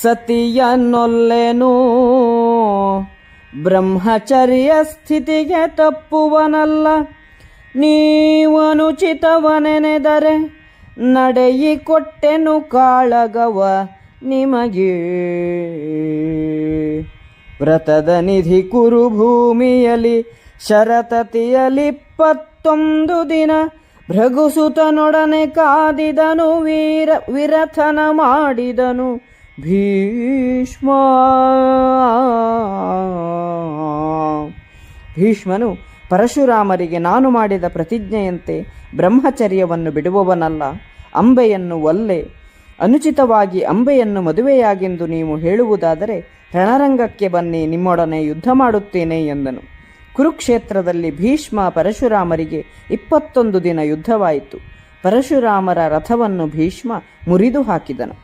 ಸತಿಯನ್ನೊಲ್ಲೆನು. ಬ್ರಹ್ಮಚರ್ಯ ಸ್ಥಿತಿಗೆ ತಪ್ಪುವನಲ್ಲ. ನೀವನುಚಿತವನೆನೆದರೆ ನಡೆಯಿ ಕೊಟ್ಟೆನು ಕಾಳಗವ ನಿಮಗೆ. ವ್ರತದ ನಿಧಿ ಕುರುಭೂಮಿಯಲಿ ಶರತತಿಯಲಿಪ್ಪತ್ತೊಂದು ದಿನ ಭೃಗುಸುತನೊಡನೆ ಕಾದಿದನು, ವೀರ ವಿರಥನ ಮಾಡಿದನು. ಭೀಷ್ಮ. ಭೀಷ್ಮನು ಪರಶುರಾಮರಿಗೆ ನಾನು ಮಾಡಿದ ಪ್ರತಿಜ್ಞೆಯಂತೆ ಬ್ರಹ್ಮಚರ್ಯವನ್ನು ಬಿಡುವವನಲ್ಲ, ಅಂಬೆಯನ್ನು ಒಲ್ಲೆ. ಅನುಚಿತವಾಗಿ ಅಂಬೆಯನ್ನು ಮದುವೆಯಾಗೆಂದು ನೀವು ಹೇಳುವುದಾದರೆ ರಣರಂಗಕ್ಕೆ ಬನ್ನಿ, ನಿಮ್ಮೊಡನೆ ಯುದ್ಧ ಮಾಡುತ್ತೇನೆ ಎಂದನು. ಕುರುಕ್ಷೇತ್ರದಲ್ಲಿ ಭೀಷ್ಮ ಪರಶುರಾಮರಿಗೆ ಇಪ್ಪತ್ತೊಂದು ದಿನ ಯುದ್ಧವಾಯಿತು. ಪರಶುರಾಮರ ರಥವನ್ನು ಭೀಷ್ಮ ಮುರಿದು ಹಾಕಿದನು